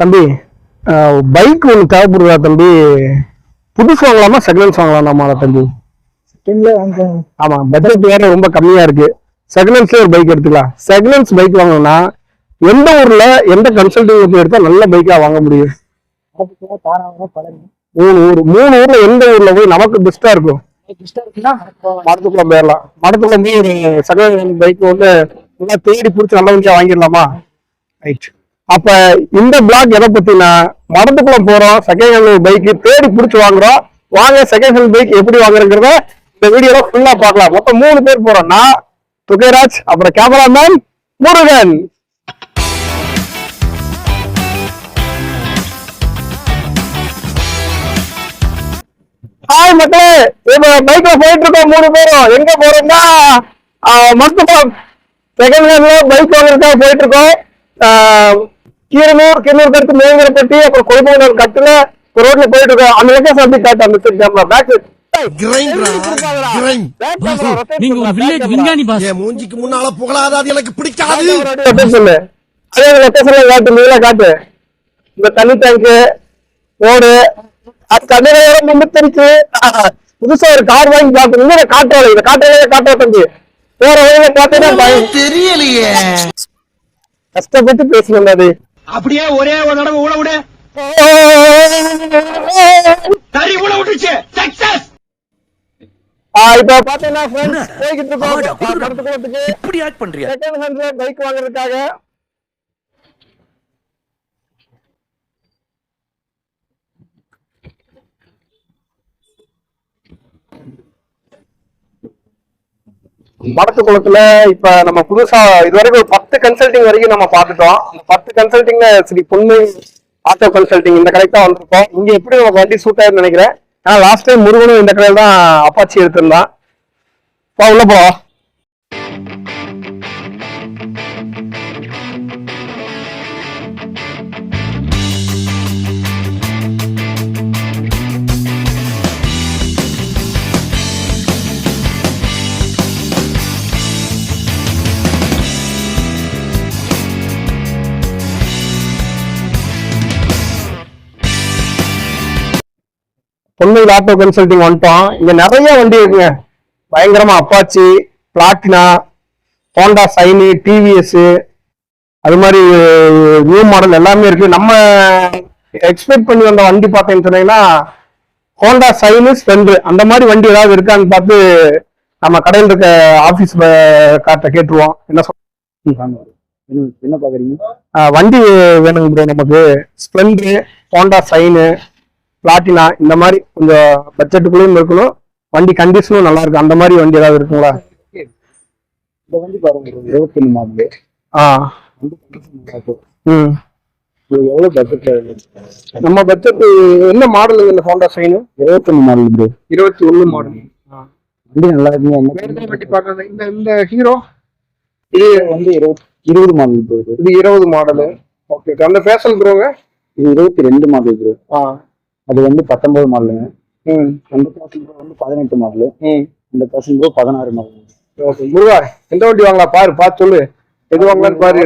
தம்பி பைக் ஒன்று தேவைப்படுதா தம்பி? புதுசு வாங்கலாமா செகண்ட்ஸ் வாங்கலாமா தம்பி? ஆமா பட்ஜெட் வேற ரொம்ப கம்மியா இருக்கு. செகண்ட்ஸ்ல ஒரு பைக் எடுத்துக்கலாம். செகண்ட்ஸ் பைக் வாங்கணும்னா எந்த ஊர்ல எந்த கன்சல்டிங் போய் எடுத்தா நல்ல பைக்கா வாங்க முடியும்? மூணு ஊர் மூணு ஊர்ல எந்த ஊர்ல போய் நமக்கு பெஸ்டா இருக்கும்? மடத்துக்குளம் போயிடலாம் மடத்துக்குளம் போய் செகண்ட் பைக் வந்து நல்லா தேடி பிடிச்சி நல்ல வண்டியா வாங்கிடலாமா? ரைட் அப்ப இந்த பிளாக் எதை பத்தினா மடத்துக்குளம் போறோம் செகண்ட் ஹேண்ட் பைக் தேடி பிடிச்சி வாங்குறோம். வாங்க செகண்ட் ஹேண்ட் பைக் எப்படி வாங்குறங்கிறத இந்த வீடியோல ஃபுல்லா பார்க்கலாம். மொத்தம் மூணு பேர் போறோம். நான் துகைராஜ் அப்புறம் கேமராமேன் முருகன். ஹாய் மக்களே. இப்ப பைக்ல போயிட்டு இருக்கோம் மூணு பேரும். எங்க போறோம்னா மருத்துவம் செகண்ட் ஹேண்ட்ல பைக் வாங்குறதுக்காக போயிட்டு இருக்கோம் கீரனூர் கீரனூர் அடுத்து மேங்கரப்பட்டி அப்புறம் கொழும்புனர் கட்டுல ஒரு ரோட்ல போயிட்டு இருக்கோம். அந்த லொகேஷன் அப்படி காட்டு? அந்த சைட் கேமரா பேக் நீங்க ஒரு வில்லேஜ் விஞ்ஞானி பாஸ் என் மூஞ்சிக்கு முன்னால புகழாத? அது எனக்கு பிடிக்காது. சொல்லு. அதே லொகேஷன்ல காட்டு. நீல காட்டு. இந்த தண்ணி டேங்க் ரோடு அது கண்ணீர நிமித்திருச்சு புதுசா ஒரு கார் வாங்கி காட்டு இந்த காட்டுவாள் இந்த காட்டுவாளே காட்டுவா தம்பி. போற வழியில. தெரியலையே. கஷ்டப்பட்டு பேசணும் அது அப்படியே ஒரே ஒரு தடவை ஊழ விடு. சரி ஊழ விட்டுச்சு சக்சஸ் இப்ப பாத்தீங்கன்னா friends, போய்கிட்டு இருக்கோம் கடத்துக்குளத்துக்கு இப்படி ஆக்ட் பண்றியா செகண்ட் ஹேண்ட்ல பைக் வாங்குறதுக்காக மடத்துக்குளத்துல இப்ப நம்ம புதுசா இது வரைக்கும் ஒரு பத்து கன்சல்டிங் வரைக்கும் நம்ம பார்த்துட்டோம். அந்த பத்து கன்சல்டிங்ல சரி பொண்ணு ஆட்டோ கன்சல்டிங் இந்த கடைக்கு தான் வந்திருக்கோம். இங்க எப்படி நமக்கு வண்டி சூட் ஆயிருன்னு நினைக்கிறேன். ஆனா லாஸ்ட் டைம் முருகனும் இந்த கடையில தான் அப்பாச்சி எடுத்திருந்தான். உள்ள போவா பொண்ணுங்க ஆட்டோ கன்சல்டிங் வந்துட்டோம். இங்க நிறைய வண்டி இருக்குங்க. பயங்கரமா Apache Platina Honda Shine TVS அது மாதிரி நியூ மாடல் எல்லாமே இருக்கு. நம்ம எக்ஸ்பெக்ட் பண்ணி வந்த வண்டி பார்த்தீங்கன்னு சொன்னீங்கன்னா ஹோண்டா சைனு ஸ்பெண்டர் அந்த மாதிரி வண்டி ஏதாவது இருக்கான்னு பார்த்து நம்ம கடையில் இருக்க ஆபீஸ் கார்ட்ட கேட்டுருவோம். என்ன சொல் என்ன பாக்குறீங்க வண்டி வேணுங்க ப்ரோ நமக்கு. ஸ்ப்ளெண்டர் ஹோண்டா சைனு பிளாட்டினா இந்த மாதிரி கொஞ்சம் பட்ஜெட்டுக்குள்ளேயும் இருக்கணும். வண்டி கண்டிஷனும் நல்லா இருக்கு. அந்த மாதிரி வண்டி ஏதாவது இருக்குங்களா? இந்த வண்டி பாருங்க இருபத்தி ஒண்ணு மாடல். ஆ. ம். எவ்வளவு பட்ஜெட்ல நம்ம பட்ஜெட் என்ன மாடல் இந்த ஹோண்டா சைனு இருபத்தி ஒண்ணு மாடல் ப்ரோ இருபத்தி ஒண்ணு மாடல் வண்டி நல்லா என்ன வண்டி பார்க்கறது? இந்த இந்த ஹீரோ இது வந்து இருபது இருபது மாடல் ப்ரோ இது இருபது மாடலு ஓகே அந்த ஃபேஷன் ப்ரோங்க இது இருபத்தி ரெண்டு மாடல் ப்ரோ ஆ. அது வந்து பத்தொன்பது மாடலுங்க ம். அந்த பேசன் ப்ரோ வந்து பதினெட்டு மாடலு ம். இந்த பேசன் ப்ரோ பதினாறு மாடல் ஓகே. முருகா எந்த வண்டி வாங்கலாம்? பாரு பார்த்து சொல்லு. எது வாங்கலாம்னு பாரு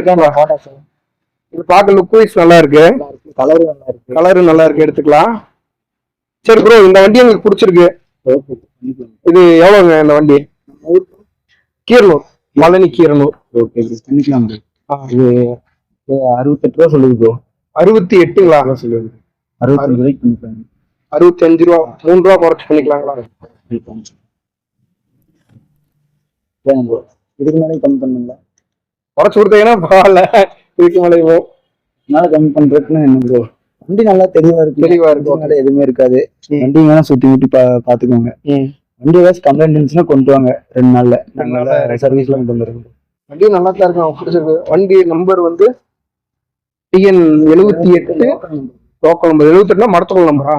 இது பார்க்க லுக் வைஸ் நல்லா இருக்கு. நல்லா இருக்கு. கலர் நல்லா இருக்கு. கலரு நல்லா இருக்கு. எடுத்துக்கலாம். சரி ப்ரோ இந்த வண்டி எனக்கு பிடிச்சிருக்கு. இது எவ்வளோங்க இந்த வண்டி? கீரனூர். பழனி கீரனூர். ஓகே பண்ணிக்கலாம் இது அறுபத்தெட்டு ரூபா சொல்லுது ப்ரோ அறுபத்தி எட்டுங்களா? சொல்லுது. அறுபத்தஞ்சு ரூபாய்க்கு பண்ணிக்கலாம் அறுபத்தி அஞ்சு ரூபா மூணு ரூபா குறைச்சு பண்ணிக்கலாங்களா? இதுக்கு மேலே கம்மி பண்ணுங்களா குறைச்சு கொடுத்தீங்கன்னா பரவாயில்ல. இதுக்கு மேலேயும் என்னால கம்மி பண்றதுக்குன்னு என்ன ப்ரோ வண்டி நல்லா தெளிவா இருக்கு. தெளிவா இருக்கு. வண்டி மேல எதுவுமே இருக்காது. வண்டி வேணா சுத்தி முட்டி பா பாத்துக்கோங்க. வண்டி ஏதாச்சும் கம்ப்ளைண்ட் இருந்துச்சுன்னா கொண்டு வாங்க. ரெண்டு நாள்ல. நாங்க சர்வீஸ்ல கொண்டு வந்துருக்கோம் வண்டி நல்லா தான் இருக்கு. அவன் பிடிச்சிருக்கு வண்டி நம்பர் வந்து டிஎன் எழுபத்தி எட்டு லோக்கல் நம்பர். எழுபத்தெட்டுனா மடத்தூர் நம்பரா?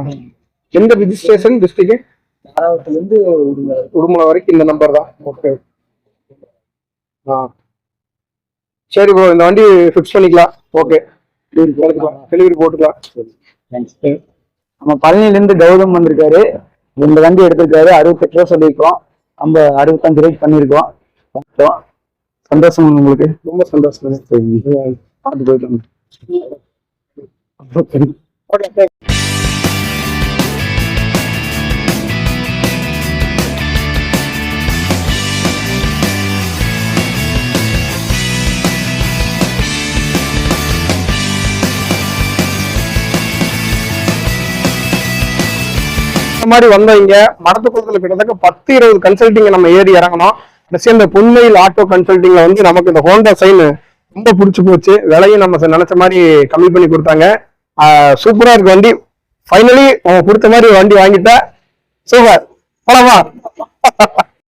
எந்த ரிஜிஸ்ட்ரேஷன் டிஸ்ட்ரிக்ட் ஒரு உடுமலை. வரைக்கும் இந்த நம்பர் தான். ஓகே ஆ. சரி ப்ரோ இந்த வண்டி ஃபிக்ஸ் பண்ணிக்கலாம். ஓகே எடுத்துக்கலாம். டெலிவரி போட்டுக்கலாம். Thanks. நம்ம பழனில இருந்து கௌதம் வந்திருக்காரு. இந்த வண்டி எடுத்திருக்காரு. அறுபத்தெட்டு ரூபா சொல்லியிருக்கோம். நம்ம அறுபத்தஞ்சு ரூபாய்க்கு பண்ணியிருக்கோம். சந்தோஷம் உங்களுக்கு. ரொம்ப சந்தோஷம். பார்த்து போயிட்டு. ஓகே இந்த மாதிரி வந்தவங்க மடத்துக்குளத்துல கிட்டத்தட்ட பத்து இருபது கன்சல்டிங் நம்ம ஏறி இறங்கணும். கடைசி அந்த பொன்மையில் ஆட்டோ கன்சல்டிங்ல வந்து நமக்கு இந்த ஹோண்டா சைன் ரொம்ப பிடிச்சி போச்சு. விலையும் நம்ம நினைச்ச மாதிரி கம்மி பண்ணி கொடுத்தாங்க. சூப்பராக இருக்கு வண்டி. ஃபைனலி நம்ம கொடுத்த மாதிரி வண்டி வாங்கிட்டேன் சூப்பர் போலாமா?